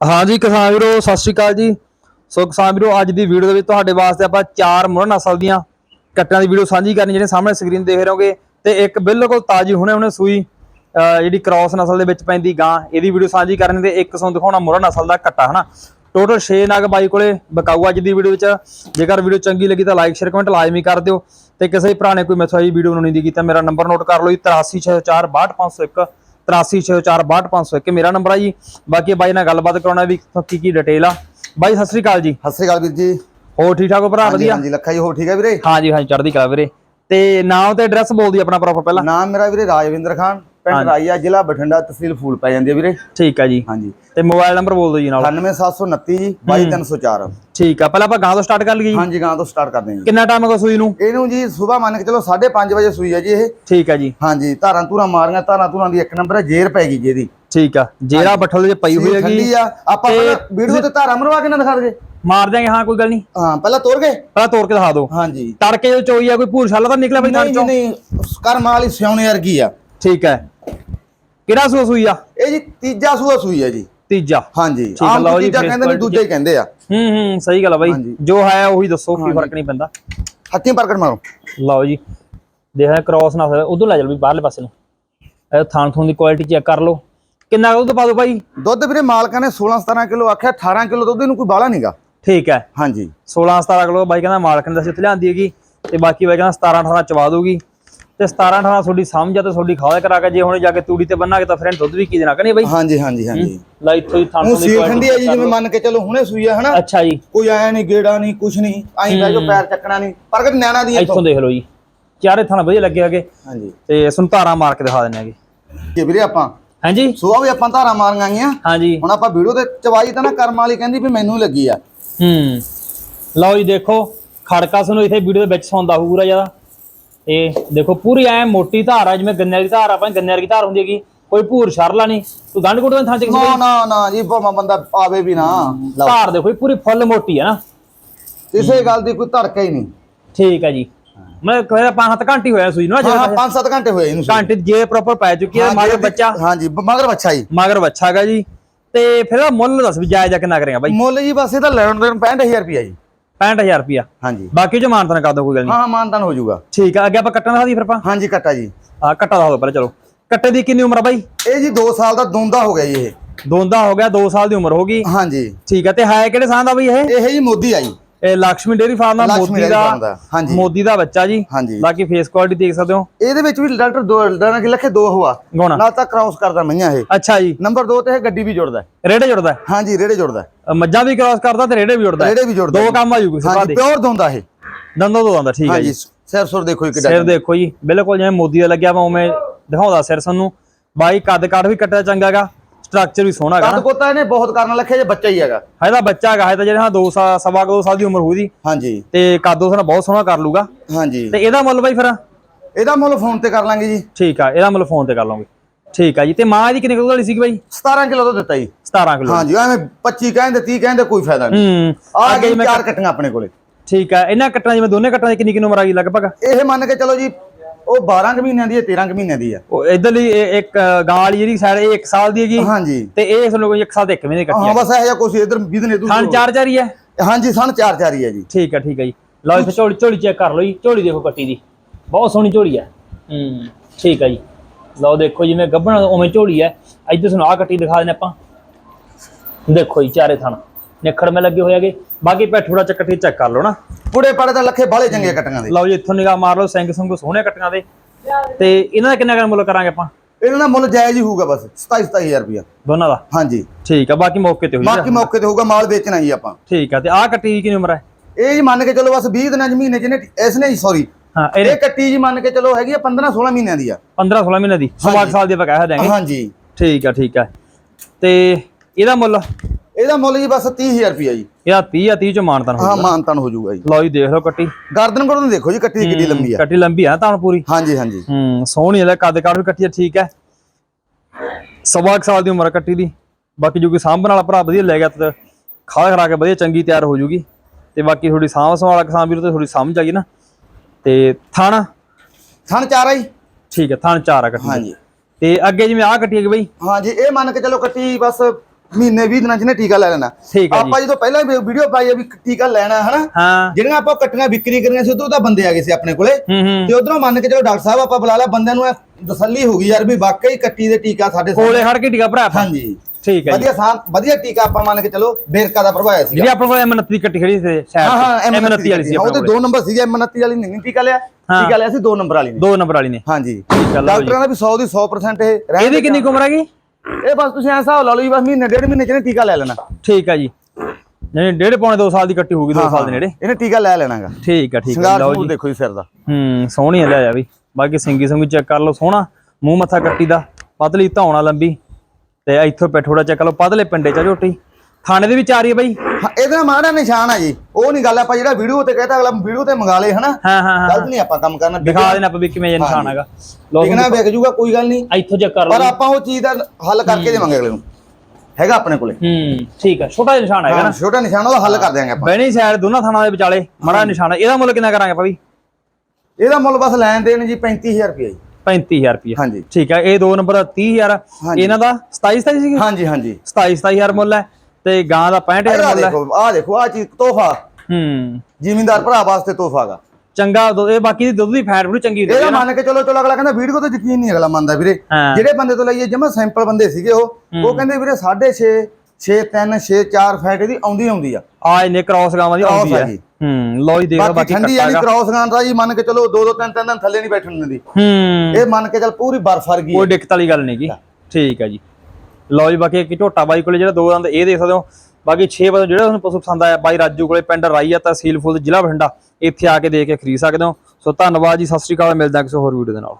ਹਾਂਜੀ ਕਿਸਾਨ ਵੀਰੋ, ਸਤਿ ਸ਼੍ਰੀ ਅਕਾਲ ਜੀ। ਸੋ ਕਿਸਾਨ ਵੀਰੋ, ਅੱਜ ਦੀ ਵੀਡੀਓ ਦੇ ਵਿੱਚ ਤੁਹਾਡੇ ਵਾਸਤੇ ਆਪਾਂ ਚਾਰ ਮੁਰਨ ਨਸਲ ਦੀਆਂ ਕੱਟਾਂ ਦੀ ਵੀਡੀਓ ਸਾਂਝੀ ਕਰਨੀ, ਜਿਹੜੇ ਸਾਹਮਣੇ ਸਕਰੀਨ ਦੇਖ ਰਹੇ ਤੇ ਇੱਕ ਬਿਲਕੁਲ ਤਾਜੀ ਹੁਣੇ ਹੁਣੇ ਸੂਈ ਜਿਹੜੀ ਕ੍ਰਾਸ ਨਸਲ ਦੇ ਵਿੱਚ ਪੈਂਦੀ ਗਾਂ, ਇਹਦੀ ਵੀਡੀਓ ਸਾਂਝੀ ਕਰਨੀ ਤੇ ਇੱਕ ਤੁਹਾਨੂੰ ਦਿਖਾਉਣਾ ਮੁਰਨ ਨਸਲ ਦਾ ਕੱਟਾ, ਹਨਾ? ਟੋਟਲ 6 ਨਗ ਬਾਈ ਕੋਲੇ ਬਕਾਊ ਅੱਜ ਦੀ ਵੀਡੀਓ ਵਿੱਚ। ਜੇਕਰ ਵੀਡੀਓ ਚੰਗੀ ਲੱਗੀ ਤਾਂ ਲਾਈਕ ਸ਼ੇਅਰ ਕਮੈਂਟ ਲਾਜ਼ਮੀ ਕਰ ਦਿਓ। ਤੇ ਕਿਸੇ ਵੀ ਭਰਾ ਨੇ ਕੋਈ ਮੈਸੇਜ ਵੀਡੀਓ ਨੂੰ ਨਹੀਂ ਦੀ ਤਾਂ ਮੇਰਾ ਨੰਬਰ ਨੋਟ ਕਰ ਲਓ 8364426501 836426501 ਮੇਰਾ ਨੰਬਰ ਆ ਜੀ। ਬਾਕੀ ਬਾਈ ਨਾਲ ਗੱਲਬਾਤ ਕਰਾਉਣਾ ਵੀ ਕੀ ਕੀ ਡਿਟੇਲ ਆ। ਬਾਈ ਸਤਿ ਸ੍ਰੀ ਅਕਾਲ ਜੀ। ਸਤਿ ਸ੍ਰੀ ਅਕਾਲ ਵੀਰ ਜੀ। ਹੋਰ ਠੀਕ ਠਾਕ ਭਰਾ? ਵਧੀਆ? ਹਾਂਜੀ ਲੱਖਾ ਜੀ ਹੋਰ ਠੀਕ ਆ ਵੀਰੇ? ਹਾਂਜੀ ਹਾਂਜੀ ਚੜ੍ਹਦੀ ਕਲਾ ਵੀਰੇ। ਤੇ ਨਾਮ ਤੇ ਐਡਰੈਸ ਬੋਲ ਦੀ ਆਪਣਾ ਪ੍ਰੋਪਰ ਪਹਿਲਾਂ। ਨਾਮ ਮੇਰਾ ਵੀਰੇ ਰਾਜਵਿੰਦਰ ਖਾਨ। ਪਿੰਡ ਰਾਈਆ ਜ਼ਿਲ੍ਹਾ ਬਠਿੰਡਾ ਤਹਿਸੀਲ ਫੂਲ ਪੈ ਜਾਂਦੀ ਹੈ ਵੀਰੇ। ਠੀਕ ਆ ਜੀ। ਹਾਂਜੀ। ਤੇ ਮੋਬਾਈਲ ਨੰਬਰ ਬੋਲ ਦਿਓ ਜੀ ਨਾਲ। 98729 ਜੀ 22304 ਠੀਕ ਆ। ਪਹਿਲਾਂ ਆਪਾਂ ਗਾਂ ਤੋਂ ਸਟਾਰਟ ਕਰ ਲਈਏ ਜੀ। ਹਾਂਜੀ ਗਾਂ ਤੋਂ ਸਟਾਰਟ ਕਰਦੇ ਹਾਂ ਜੀ। ਕਿੰਨਾ ਟਾਈਮ ਹੋ ਸੂਈ ਨੂੰ? ਇਹਨੂੰ ਜੀ ਸਵੇਰ ਮੰਨ ਕੇ ਚਲੋ 5:30 ਵਜੇ ਸੂਈ ਹੈ ਜੀ ਇਹ। ਠੀਕ ਆ ਜੀ। ਹਾਂਜੀ ਧਾਰਾਂ ਧੂਰਾਂ ਮਾਰੀਆਂ ਧਾਰਾਂ ਧੂਰਾਂ ਦੀ ਇੱਕ ਨੰਬਰ ਹੈ ਜੇਰ ਪੈ ਗਈ ਜੀ ਇਹਦੀ। ਠੀਕ ਆ। ਜੇਰਾ ਬੱਠਲ ਦੇ ਪਈ ਹੋਈ ਹੈਗੀ। ਠੰਡੀ ਆ। ਆਪਾਂ ਵੀਡੀਓ ਤੇ ਧਾਰਾਂ ਮਰਵਾ ਕੇ ਨਾ ਦਿਖਾ ਦਗੇ ਮਾਰ ਦਿਆਂਗੇ ਹਾਂ ਕੋਈ ਗੱਲ ਨਹੀਂ। ਹਾਂ ਪਹਿਲਾਂ ਤੋੜ ਗਏ ਪਹਿਲਾਂ ਤੋੜ ਕੇ ਦਿਖਾ ਦਿਓ। ਹਾਂਜੀ। ਤੜਕੇ ਜੋ ਚੋਈ ਆ ਕੋਈ ਭੂਰ ਛਾਲਾ ਤਾਂ ਨਿਕਲਿਆ ਬਈ ਨਹੀਂ ਜੀ ਚੋਂ ਨਹੀਂ ਕਰਮ ਵਾਲੀ ਸਿਉਣੇ ਵਰਗੀ ਆ। ਠੀਕ ਹੈ। ਕਿਹੜਾ ਸੂਆ ਸੂਈ ਆ? ਇਹ ਜੀ ਤੀਜਾ ਸੂਆ ਸੂਈ ਹੈ ਜੀ। ਤੀਜਾ। ਹਾਂਜੀ। ਆਮ ਤੀਜਾ ਕਹਿੰਦੇ ਨੇ ਦੂਜਾ ਹੀ ਕਹਿੰਦੇ ਆ। ਹੂੰ ਹੂੰ ਸਹੀ ਗੱਲ ਆ ਬਾਈ। ਜੋ ਹੈ ਉਹੀ ਦੱਸੋ ਕੀ ਫ਼ਰਕ ਨਹੀਂ ਪੈਂਦਾ। ਹੱਥੀਂ ਪ੍ਰਗਟ ਮਾਰੋ। ਲਓ ਜੀ। ਦੇਖਿਆ ਕ੍ਰਾਸ ਨਾ ਉਧਰ ਲੈ ਚੱਲ ਵੀ ਬਾਹਰਲੇ ਪਾਸੇ ਨੂੰ। ਇਹ ਥਾਂ ਥੂੰ ਦੀ ਕੁਆਲਿਟੀ ਚੈੱਕ ਕਰ ਲਓ। ਕਿੰਨਾ ਦੁੱਧ ਪਾ ਦੋ ਭਾਈ ਦੁੱਧ ਵੀਰੇ ਮਾਲਕਾਂ ਨੇ 16 17 ਕਿਲੋ ਆਖਿਆ 18 ਕਿਲੋ ਦੁੱਧ ਇਹਨੂੰ ਕੋਈ ਬਾਲਾ ਨਹੀਂਗਾ ਠੀਕ ਹੈ। ਹਾਂਜੀ। 16 17 ਕਿਲੋ ਬਾਈ ਕਹਿੰਦਾ ਮਾਲਕ ਨੇ ਦੱਸੀ ਉੱਥੇ ਲਿਆਂਦੀ ਹੈਗੀ। ਤੇ ਬਾਕੀ ਬਾਈ ਕਹਿੰਦਾ 17 18 ਚਵਾ ਦੂਗੀ ਤੇ 17 18 ਤੁਹਾਡੀ ਸਮਝ ਆ ਤੇ ਤੁਹਾਡੀ ਖਾਵਾ ਕਰਾ ਕੇ ਜੇ ਹੁਣ ਜਾ ਕੇ ਤੂੜੀ ਤੇ ਬੰਨਾਂਗੇ ਤਾਂ ਫਿਰ ਇਹਨੇ ਦੁੱਧ ਵੀ ਕੀ ਦੇਣਾ ਕਨੇ ਬਾਈ? ਹਾਂਜੀ ਹਾਂਜੀ ਹਾਂਜੀ। ਲੈ ਇੱਥੋਂ ਹੀ ਥਾਂ ਸੀਲ quality ਠੰਡੀ ਆ ਜੀ ਜਿਵੇਂ। ਮੰਨ ਕੇ ਚਲੋ ਹੁਣੇ ਸੂਈ ਆ ਹਨਾ? ਅੱਛਾ ਜੀ। ਕੋਈ ਆਇਆ ਨਹੀਂ ਗੇੜਾ ਨਹੀਂ ਕੁਛ ਨਹੀਂ ਆਈ ਬਹਿ ਜਾਓ ਪੈਰ ਚੱਕਣਾ ਨਹੀਂ ਪ੍ਰਗਟ ਨਿਆਣਾ ਦੀ ਇੱਥੋਂ ਦੇਖ ਲਓ ਜੀ। ਚਾਰੇ ਥਾਂ ਵਧੀਆ ਲੱਗੇ ਹੈਗੇ। ਹਾਂਜੀ। ਤੇ ਸੰਤਾਰਾ ਮਾਰ ਕੇ ਦਿਖਾ ਦਿੰਦੇ ਹੈਗੇ। ਕਿ ਵੀਰੇ ਆਪਾਂ। ਹਾਂਜੀ? ਸੁਆ ਵੀ ਆਪਾਂ ਧਾਰਾਂ ਮਾਰੀਆਂ ਗਈਆਂ ਹਾਂਜੀ। ਹੁਣ ਆਪਾਂ ਵੀਡੀਓ ਤੇ ਚਵਾਈ ਤਾਂ ਨਾ ਕਰਮ ਵਾਲੀ ਕਹਿੰਦੀ ਵੀ ਮੈਨੂੰ ਲੱਗੀ ਆ। ਹੂੰ। ਲਓ ਜੀ ਦੇਖੋ। ਖੜਕਾ ਸਾਨੂੰ ਇੱਥੇ ਵੀਡੀਓ ਦੇ ਵਿੱਚ ਸੌਂਦਾ ਹੋਊ ਪੂਰਾ ਜ਼ਿਆਦਾ। ਇਹ ਦੇਖੋ ਪੂਰੀ ਐ ਮੋਟੀ ਧਾਰ ਆ ਜਿਵੇਂ ਗੰਨੇ ਦੀ ਧਾਰ ਆਪਾਂ ਗੰਨੇ ਦੀ ਧਾਰ ਹੁੰਦੀ ਹੈਗੀ ਕੋਈ ਭੂਰ ਸ਼ਰਲਾ ਨਹੀਂ। ਕੋਈ ਗੰਢ ਗੁੱਡ ਥਾਂ ਚ ਨਾ ਨਾ ਨਾ ਜੀ ਭਾਵੇਂ ਬੰਦਾ ਆਵੇ ਵੀ ਨਾ। ਧਾਰ ਦੇਖੋ ਜੀ ਪੂਰੀ ਫੁੱਲ ਮੋਟੀ ਹੈ ਨਾ। ਕਿਸੇ ਗੱਲ ਦੀ ਕੋਈ ਧੜਕਾ ਹੀ ਨਹੀਂ। ਠੀਕ ਹੈ ਜੀ। ਮੈਂ ਕਹਿੰਦਾ ਪੰਜ ਸੱਤ ਘੰਟੇ ਹੋਇਆ ਸੂਈ ਨੂੰ ਹਾਂ ਅਜੇ 5-7 ਘੰਟੇ ਹੋਏ ਇਹਨੂੰ। ਘੰਟੇ ਜੇ ਪ੍ਰੋਪਰ ਪੈ ਚੁੱਕੀ ਹੈ ਮਗਰ ਬੱਚਾ। ਹਾਂਜੀ ਮਗਰ ਬੱਚਾ ਜੀ। ਮਗਰ ਬੱਚਾ ਹੈਗਾ ਜੀ। ਤੇ ਫਿਰ ਮੁੱਲ ਦੱਸ ਵੀ ਜਾਇਜ਼ ਆ ਕਿੰਨਾ ਕਰੇਗਾ ਬਾਈ? ਮੁੱਲ ਜੀ ਬਸ ਇਹਦਾ ਲੈਣ ਦੇਣ 65000 ਰੁਪਿਆ ਜੀ। 65000 ਰੁਪਿਆ ਹਾਂਜੀ। ਬਾਕੀ ਜੋ ਮਾਨਤਨ ਕਰ ਦੋ ਕੋਈ ਗੱਲ ਨਹੀਂ। ਹਾਂ ਹਾਂ ਮਾਨਦਾਨ ਹੋ ਜਾਊਗਾ। ਠੀਕ ਆ ਅੱਗੇ ਆਪਾਂ ਕੱਟਣ ਦਾ ਦੀ ਫਿਰ ਆਪਾਂ। ਹਾਂਜੀ ਕੱਟਾ ਜੀ। ਆ ਕੱਟਾ ਦਾ ਹੋ ਪਹਿਲਾਂ ਚਲੋ। ਕੱਟੇ ਦੀ ਕਿੰਨੀ ਉਮਰ ਆ ਬਾਈ? ਇਹ ਜੀ 2 ਸਾਲ ਦਾ ਦੋਂਦਾ ਹੋ ਗਿਆ ਜੀ ਇਹ। ਦੋਂਦਾ ਹੋ ਗਿਆ 2 ਸਾਲ ਦੀ ਉਮਰ ਹੋ ਗਈ। ਹਾਂਜੀ। ਠੀਕ ਹੈ ਤੇ ਹੈ ਕਿਹੜੇ ਸਾਹ ਦਾ ਬਈ ਇਹ? ਇਹ ਜੀ ਮੋਦੀ ਆਈ ਇਹ ਲక్ష్ਮੀ ਡੇਰੀ ਫਾਰਮ ਦਾ ਮੋਦੀ ਦਾ ਹਾਂਜੀ। ਮੋਦੀ ਦਾ ਬੱਚਾ ਜੀ। ਬਾਕੀ ਫੇਸ ਕੁਆਲਿਟੀ ਦੇਖ ਸਕਦੇ ਹੋ। ਇਹਦੇ ਵਿੱਚ ਵੀ ਡਾਕਟਰ ਦੋ ਡਾਣਾ ਕਿ ਲੱਖੇ ਦੋ ਹਵਾ ਨਾਲ ਤਾਂ ਕ੍ਰਾਸ ਕਰਦਾ ਮਈਆਂ ਇਹ। ਅੱਛਾ ਜੀ। ਨੰਬਰ 2 ਤੇ ਇਹ ਗੱਡੀ ਵੀ ਜੁੜਦਾ ਰੇੜੇ ਜੁੜਦਾ ਹਾਂਜੀ ਰੇੜੇ ਜੁੜਦਾ ਮੱਝਾਂ ਵੀ ਕ੍ਰਾਸ ਕਰਦਾ ਤੇ ਰੇੜੇ ਵੀ ਜੁੜਦਾ ਰੇੜੇ ਵੀ ਜੁੜਦਾ ਦੋ ਕੰਮ ਆ ਜੂ ਕਿਸੇ ਬਾਦੇ ਪਿਓਰ ਦੋਂਦਾ ਇਹ। ਦੰਦੋਂ ਤੋਂ ਠੀਕ ਹੈ ਜੀ। ਸਿਰ ਸੁਰ ਦੇਖੋ ਇੱਕ ਸਿਰ ਦੇਖੋ ਜੀ। ਬਿਲਕੁਲ ਜਿਵੇਂ ਮੋਦੀ ਦਾ ਲੱਗਿਆ ਵਾ ਉਵੇਂ ਦਿਖਾਉਂਦਾ ਸਿਰ ਸਾਨੂੰ। ਬਾਈ ਕੱਦ ਕਾਠ ਵੀ ਕੱਟਿਆ ਚੰਗਾਗਾ। ਸਟਰਕਚਰ ਵੀ ਸੋਹਣਾ ਹੈਗਾ ਕੱਦ ਕੋਤਾ ਇਹਨੇ ਬਹੁਤ ਕਰਨ ਲੱਖੇ ਜੇ ਬੱਚਾ ਹੀ ਹੈਗਾ। ਇਹਦਾ ਬੱਚਾ ਹੈਗਾ ਹੈ ਤਾਂ ਜਿਹੜਾ 2 ਸਾਲ ਸਵਾ 2 ਸਾਲ ਦੀ ਉਮਰ ਹੋਊਗੀ। ਹਾਂਜੀ। ਤੇ ਕੱਦ ਨਾਲ ਬਹੁਤ ਸੋਹਣਾ ਕਰ ਲੂਗਾ ਹਾਂਜੀ। ਤੇ ਇਹਦਾ ਮੁੱਲ ਬਾਈ ਫਿਰ? ਇਹਦਾ ਮੁੱਲ ਫੋਨ ਤੇ ਕਰ ਲਾਂਗੇ ਜੀ। ਠੀਕ ਆ ਇਹਦਾ ਮੁੱਲ ਫੋਨ ਤੇ ਕਰ ਲਵਾਂਗੇ ਠੀਕ ਆ ਜੀ ਤੇ ਮਾਂ ਦੀ ਕਿੰਨੇ ਕਿਲੋ ਵਾਲੀ ਸੀ ਬਾਈ? 17 ਕਿਲੋ ਦਾ ਦਿੱਤਾ ਜੀ। 17 ਕਿਲੋ। ਹਾਂਜੀ ਐਵੇਂ 25 ਕਹਿੰਦੇ 30 ਕਹਿੰਦੇ ਕੋਈ ਫਾਇਦਾ ਨਹੀਂ। ਹੂੰ ਆ ਗਈ ਚਾਰ ਕੱਟੀਆਂ ਆਪਣੇ ਕੋਲੇ। ਠੀਕ ਆ ਇਹਨਾਂ ਕੱਟਣਾ ਜਿਵੇਂ ਦੋਨੇ ਕੱਟਣਾ ਦੀ ਕਿੰਨੀ ਕਿੰਨੀ ਉਮਰ ਆ ਗਈ ਲਗਭਗ? ਇਹ ਮੰਨ ਕੇ ਚਲੋ ਜੀ ਉਹ 12 ਕੁ ਮਹੀਨਿਆਂ ਦੀ ਹੈ 13 ਕੁ ਮਹੀਨਿਆਂ ਦੀ ਹੈ। ਉਹ ਇਧਰਲੀ ਇੱਕ ਗਾਂ ਵਾਲੀ ਜਿਹੜੀ ਸਾਈਡ ਇਹ 1 ਸਾਲ ਦੀ ਹੈਗੀ। ਹਾਂਜੀ। ਤੇ ਇਹ ਸਾਨੂੰ ਕੋਈ 1 ਸਾਲ ਤੇ 1 ਮਹੀਨੇ ਕੱਟੀ ਹਾਂ ਹੈ। ਬਸ ਇਹ ਜਿਹਾ ਕੁਛ ਇਧਰ ਬਿਜ਼ਨਸ ਇਧਰ ਖਾਣ ਚਾਰ ਚਾਰ ਹੀ ਹੈ? ਹਾਂਜੀ ਸਨ ਚਾਰ ਚਾਰ ਹੀ ਹੈ ਜੀ। ਠੀਕ ਆ ਠੀਕ ਆ ਜੀ। ਲਓ ਇੱਥੇ ਝੋਲੀ ਝੋਲੀ ਚੈੱਕ ਕਰ ਲਓ ਜੀ। ਝੋਲੀ ਦੇਖੋ ਕੱਟੀ ਦੀ। ਬਹੁਤ ਸੋਹਣੀ ਝੋਲੀ ਹੈ। ਹੂੰ। ਠੀਕ ਆ ਜੀ। ਲਓ ਦੇਖੋ ਜਿਵੇਂ ਗੱਭਣ ਉਵੇਂ ਝੋਲੀ ਹੈ। ਇੱਧਰ ਸਾਨੂੰ ਆਹ ਕੱਟੀ ਦਿਖਾ ਦਿੰਦੇ ਆਪਾਂ। ਦੇਖੋ ਜੀ ਚਾਰੇ ਥਣ। ਨਿਖੜ ਮੇ ਲੱਗੇ ਹੋਏ ਹੈਗੇ। ਬਾਕੀ ਪੈਠੂੜਾ ਚ ਕੱਟੀ ਚੈੱਕ ਕਰ ਲਓ ਨਾ। ਪੁੜੇ ਪੜੇ ਤਾਂ ਲੱਖੇ ਬਾਲੇ ਚੰਗੇ ਕੱਟੀਆਂ ਦੇ। ਲਓ ਜੀ ਇੱਥੋਂ ਨਿਗਾਹ ਮਾਰ ਲਓ ਸਿੰਘ ਸੰਗ ਸੋਹਣੇ ਕੱਟੀਆਂ ਦੇ। ਤੇ ਇਹਨਾਂ ਦਾ ਕਿੰਨਾ ਕੁ ਮੁੱਲ ਕਰਾਂਗੇ ਆਪਾਂ? ਇਹਨਾਂ ਦਾ ਮੁੱਲ ਜਾਇਜ਼ ਹੀ ਹੋਊਗਾ ਬਸ 27 27000 ਰੁਪਇਆ। ਦੋਨਾਂ ਦਾ? ਹਾਂਜੀ। ਠੀਕ ਆ ਬਾਕੀ ਮੌਕੇ ਤੇ ਹੋਈ ਬਾਕੀ ਮੌਕੇ ਤੇ ਹੋਊਗਾ ਮਾਲ ਵੇਚਣਾ ਹੀ ਆਪਾਂ। ਠੀਕ ਆ ਤੇ ਆਹ ਕੱਟੀ ਕਿੰਨੀ ਉਮਰ ਹੈ? ਇਹ ਜੀ ਮੰਨ ਕੇ ਚਲੋ ਬਸ 20 ਦਿਨਾਂ ਚ ਮਹੀਨੇ ਚ ਨੇ ਇਸ ਨੇ ਸੌਰੀ ਹਾਂ ਇਹ ਕੱਟੀ ਜੀ ਮੰਨ ਕੇ ਚਲੋ ਹੈਗੀ ਆ 15 16 ਮਹੀਨਿਆਂ ਦੀ ਆ। 15 16 ਮਹੀਨੇ ਦੀ। 16 ਸਾਲ ਦੀ ਆਪਾਂ ਕਹਿ ਦਿਆਂਗੇ ਹਾਂਜੀ। ਠੀਕ ਆ ਠੀਕ ਆ। ਤੇ ਇਹਦਾ ਮੁੱਲ? ਇਹਦਾ ਮੁੱਲ ਜੀ ਬਸ 30000 ਰੁਪਇਆ ਜੀ। ਇਹਦਾ 30 ਆ 30 ਚ ਮਾਨਤਨ ਹਾਂ ਹੋਊਗਾ ਮਾਨਤਨ ਹੋ ਜਾਊਗਾ ਜੀ। ਲਓ ਜੀ ਦੇਖ ਲਓ ਕੱਟੀ। ਗਰਦਨ ਗਰਦਨ ਦੇਖੋ ਜੀ ਕੱਟੀ ਕਿੱਡੀ ਲੰਬੀ ਆ। ਕੱਟੀ ਲੰਬੀ ਆ ਤਾਂ ਪੂਰੀ। ਹਾਂਜੀ ਹਾਂਜੀ। ਹੂੰ ਸੋਹਣੀ ਹੈ ਕੱਦ ਕਾਠ ਵੀ ਕੱਟੀ ਆ ਠੀਕ ਹੈ ਸਵਾ ਕੁ ਸਾਲ ਦੀ ਉਮਰ ਆ ਕੱਟੀ ਦੀ। ਬਾਕੀ ਜੋ ਕੋਈ ਸਾਂਭਣ ਵਾਲਾ ਭਰਾ ਵਧੀਆ ਲੈ ਗਿਆ ਤਾਂ ਖਾ ਖਰਾ ਕੇ ਵਧੀਆ ਚੰਗੀ ਤਿਆਰ ਹੋ ਜੂਗੀ। ਤੇ ਬਾਕੀ ਥੋੜੀ ਸਾਂਭ ਸੰਭਾਲਾ ਕਿਸਾਨ ਵੀਰੋ ਤੇ ਥੋੜੀ ਸਮਝ ਆ ਗਈ ਨਾ। ਤੇ ਥਣ? ਸਨ ਚਾਰ ਆ ਜੀ। ਠੀਕ ਹੈ ਥਣ ਚਾਰ ਆ ਕੱਟੀ। ਹਾਂਜੀ। ਤੇ ਅੱਗੇ ਜਿਵੇਂ ਆਹ ਕੱਟੀ ਹੈ ਬਈ। ਹਾਂਜੀ ਇਹ ਮੰਨ ਕੇ ਚਲੋ ਕੱਟੀ ਬਸ ਮਹੀਨੇ 20 ਦਿਨਾਂ ਚ ਨੇ ਟੀਕਾ ਲੈ ਲੈਣਾ। ਠੀਕ ਹੈ ਜੀ। ਆਪਾਂ ਜਦੋਂ ਪਹਿਲਾਂ ਵੀਡੀਓ ਪਾਈ ਆ ਵੀ ਟੀਕਾ ਲੈਣਾ ਹਨਾ? ਹਾਂ। ਜਿਹੜੀਆਂ ਆਪਾਂ ਕੱਟੀਆਂ ਵਿਕਰੀ ਕਰੀਆਂ ਸੀ ਉਦੋਂ ਤਾਂ ਬੰਦੇ ਆ ਗਏ ਸੀ ਆਪਣੇ ਕੋਲੇ। ਹੂੰ ਹੂੰ। ਤੇ ਉਧਰੋਂ ਮੰਨ ਕੇ ਚਲੋ ਡਾਕਟਰ ਸਾਹਿਬ ਆਪਾਂ ਬੁਲਾ ਲਿਆ ਬੰਦਿਆਂ ਨੂੰ ਤਸੱਲੀ ਹੋ ਗਈ ਯਾਰ ਵੀ ਵਾਕਈ ਕੱਟੀ ਦੇ ਟੀਕਾ ਸਾਡੇ ਕੋਲੇ ਹੜ ਕੇ ਟਿਕਾ ਭਰਾ ਆਪਾਂ। ਹਾਂਜੀ। ਠੀਕ ਹੈ ਜੀ। ਵਧੀਆ ਸਾਂ ਵਧੀਆ ਟੀਕਾ ਆਪਾਂ ਮੰਨ ਕੇ ਚਲੋ ਬੇਰਕਾ ਦਾ ਪ੍ਰਭਾਵ ਸੀ ਜਿਹੜੀ ਆਪਣੇ ਕੋਲ M29 ਦੀ ਕੱਟੀ ਖੜੀ ਸੀ ਸ਼ਾਇਦ। ਹਾਂ ਹਾਂ M29 ਵਾਲੀ ਸੀ ਉਹਦੇ ਆਪਣੇ ਕੋਲ। ਦੋ ਨੰਬਰ ਸੀਗੇ M29 ਵਾਲੀ ਨਹੀਂ ਟੀਕਾ ਲਿਆ। ਟੀਕਾ ਲਿਆ ਸੀ ਦੋ ਨੰਬਰ ਵਾਲੀ ਨੇ। ਦੋ ਨੰਬਰ ਵਾਲੀ ਨੇ। ਹਾਂਜੀ। ਠੀਕ ਹੈ ਲਓ ਜੀ। ਡਾਕਟਰਾਂ ਦਾ ਵੀ 100 ਦੀ 100% ਇਹ ਰਹਿਣ ਇਹਦੀ ਕਿੰਨੀ ਕੁ ਉਮਰ ਹੈਗੀ? ਇਹ ਬਸ ਤੁਸੀਂ ਐਂ ਹਿਸਾਬ ਲਾ ਲਓ ਜੀ ਬਸ ਮਹੀਨੇ ਡੇਢ ਮਹੀਨੇ ਚ ਨੇ ਟੀਕਾ ਲੈ ਲੈਣਾ। ਠੀਕ ਹੈ ਜੀ। ਨਹੀਂ ਡੇਢ ਪੌਣੇ 2 ਸਾਲ ਦੀ ਕੱਟੀ ਹੋਊਗੀ 2 ਸਾਲ ਦੇ ਨੇੜੇ। ਇਹਨੇ ਟੀਕਾ ਲੈ ਲੈਣਾਗਾ। ਠੀਕ ਹੈ ਠੀਕ ਹੈ ਲਓ ਜੀ। ਦੇਖੋ ਜੀ ਸਿਰ ਦਾ। ਹੂੰ ਸੋਹਣੀ ਆ ਲਿਆ ਵੀ। ਬਾਕੀ ਸਿੰਗੀ ਸੰਗੀ ਚੈੱਕ ਕਰ ਲਓ ਸੋਹਣਾ। ਮੂੰਹ ਮੱਥਾ ਕੱਟੀ ਦਾ। ਪਤਲੀ ਧੌਣਾ ਲੰਬੀ। ਤੇ ਇੱਥੋਂ ਪੈਠੋੜਾ ਚੈੱਕ ਲਓ ਪਤਲੇ ਪਿੰਡੇ ਚ ਆ ਝੋਟੀ। ਥਾਣੇ ਦੇ ਵਿੱਚ ਆ ਰਹੀ ਹੈ ਬਾਈ? ਹਾਂ ਇਹਦਾ ਮਾੜਾ ਨਿਸ਼ਾਨ ਆ ਜੀ। ਉਹ ਨਹੀਂ ਗੱਲ ਆਪਾਂ ਜਿਹੜਾ ਵੀਡੀਓ ਤੇ ਕਹਤਾ ਅਗਲਾ ਵੀਡੀਓ ਤੇ ਮੰਗਾ ਲੇ ਹਨਾ? ਹਾਂ ਹਾਂ ਹਾਂ। ਗਲਤ ਨਹੀਂ ਆਪਾਂ ਕੰਮ ਕਰਨਾ ਦਿਖਾ ਦੇਣਾ ਆਪਾਂ ਵੀ ਕਿਵੇਂ ਇਹ ਨਿਸ਼ਾਨ ਹੈਗਾ। ਲਓ ਵਿਕਣਾ ਵਿਕ ਜੂਗਾ ਕੋਈ ਗੱਲ ਨਹੀਂ। ਇੱਥੋਂ ਚੈੱਕ ਕਰ ਪਰ ਲਓ। ਆਪਾਂ ਉਹ ਚੀਜ਼ ਦਾ ਹੱਲ ਕਰਕੇ ਦੇਵਾਂਗੇ ਅਗਲੇ ਨੂੰ। ਹੈਗਾ ਆਪਣੇ ਕੋਲੇ। ਹੂੰ ਠੀਕ ਹੈ ਛੋਟਾ ਜਿਹਾ ਨਿਸ਼ਾਨ ਹੈਗਾ ਹਾਂ ਨਾ ਛੋਟਾ ਨਿਸ਼ਾਨ ਉਹਦਾ ਹੱਲ ਕਰ ਦਿਆਂਗੇ ਆਪਾਂ। ਬੈਣੀ ਸਾਈਡ ਦੋਨਾਂ ਥਾਣਾ ਦੇ ਵਿਚਾਲੇ ਮੜਾ ਨਿਸ਼ਾਨ। ਹੈ ਇਹਦਾ ਮੁੱਲ ਕਿੰਨਾ ਕਰਾਂਗੇ ਆਪਾਂ ਵੀ? ਇਹਦਾ ਮੁੱਲ ਬਸ ਲੈਣ ਦੇਣ ਜੀ 35000 ਰੁਪਏ ਜੀ। 35000 ਰੁਪਏ ਹਾਂਜੀ। ਠੀਕ ਹੈ ਇਹ ਦੋ ਨੰਬਰ ਦਾ 30000 ਹਾਂਜੀ। ਇਹਨਾਂ ਦਾ 27 27 ਸੀ ਹਾਂਜੀ ਹਾਂਜੀ। 27 27000 ਮੁੱਲ ਹੈ। ਤੇ ਗਾਂ ਦਾ 65000 ਆਹ ਮੁੱਲ ਹੈ। ਦੇਖੋ ਆਹ ਦੇਖੋ ਆਹ ਚੀਜ਼ ਤੋਹਫਾ। ਹੂੰ। ਜ਼ਿਮੀਂਦਾਰ ਭਰਾ ਵਾਸਤੇ ਤੋਹਫਾਗਾ ਚੰਗਾ ਦੁੱਧ- ਇਹ ਬਾਕੀ ਦੀ ਦੁੱਧ ਦੀ ਫੈਟ ਬੜੀ ਚੰਗੀ ਹੁੰਦੀ ਇਹਦਾ ਹੈ ਨਾ। ਮੰਨ ਕੇ ਚਲੋ ਚਲੋ ਅਗਲਾ ਕਹਿੰਦਾ ਵੀਡੀਓ ਤੇ ਯਕੀਨ ਨਹੀਂ ਅਗਲਾ ਮੰਨਦਾ ਵੀਰੇ। ਹਾਂ। ਜਿਹੜੇ ਬੰਦੇ ਤੋਂ ਲਈਏ ਜਮਾ ਸੈਂਪਲ ਬੰਦੇ ਸੀਗੇ ਉਹ। ਉਹ ਕਹਿੰਦੇ ਵੀਰੇ 6.5 6 3 6 4 ਫੈਟ ਇਹਦੀ ਆਉਂਦੀ ਆਉਂਦੀ ਆ। ਆ ਇਹਨੇ ਕ੍ਰਾਸ ਗਾਵਾਂ ਦੀ Cross ਆਉਂਦੀ ਹੈ। ਆ ਜੀ। ਹੂੰ ਲੋ ਜੀ ਦੇਖ ਲਓ ਬਾਕੀ ਬਾਕੀ ਠੰਡੀ ਵਾਲੀ ਕ੍ਰਾਸ ਗਾਂ। ਦਾ ਜੀ ਮੰਨ ਕੇ ਚਲੋ ਦੋ ਦੋ ਤਿੰਨ ਤਿੰਨ ਦਿਨ ਥੱਲੇ ਨਹੀਂ ਬੈਠਣ ਦਿੰਦੀ। ਹੂੰ। ਇਹ ਮੰਨ ਕੇ ਚੱਲ ਪੂਰੀ ਬਰਫ ਵਰਗੀ ਕੋਈ ਹੈ। ਦਿੱਕਤ ਵਾਲੀ ਗੱਲ ਨਹੀਂਗੀ ਠੀਕ ਹੈ ਜੀ। ਲਓ ਜੀ, ਬਾਕੀ ਇੱਕ ਝੋਟਾ ਬਾਈ ਕੋਲੇ ਜਿਹੜਾ ਦੋ ਦੰਦ ਇਹ ਦੇਖ ਸਕਦੇ ਹੋ। ਬਾਕੀ 6 ਵਜੇ ਜਿਹੜਾ ਤੁਹਾਨੂੰ ਪਸ਼ੂ ਪਸੰਦ ਆਇਆ ਬਾਈ ਰਾਜੂ ਕੋਲੇ, ਪਿੰਡ ਰਾਈਆ ਤਹਿਸੀਲ ਫੁੱਲ ਜ਼ਿਲ੍ਹਾ ਬਠਿੰਡਾ। ਇੱਥੇ ਆ ਕੇ ਦੇਖ ਕੇ ਖਰੀਦ ਸਕਦੇ ਹੋ। ਸੋ ਧੰਨਵਾਦ ਜੀ, ਸਤਿ ਸ਼੍ਰੀ ਅਕਾਲ, ਮਿਲਦਾ ਹਾਂ ਕਿਸੇ ਹੋਰ ਵੀਡੀਓ ਦੇ ਨਾਲ।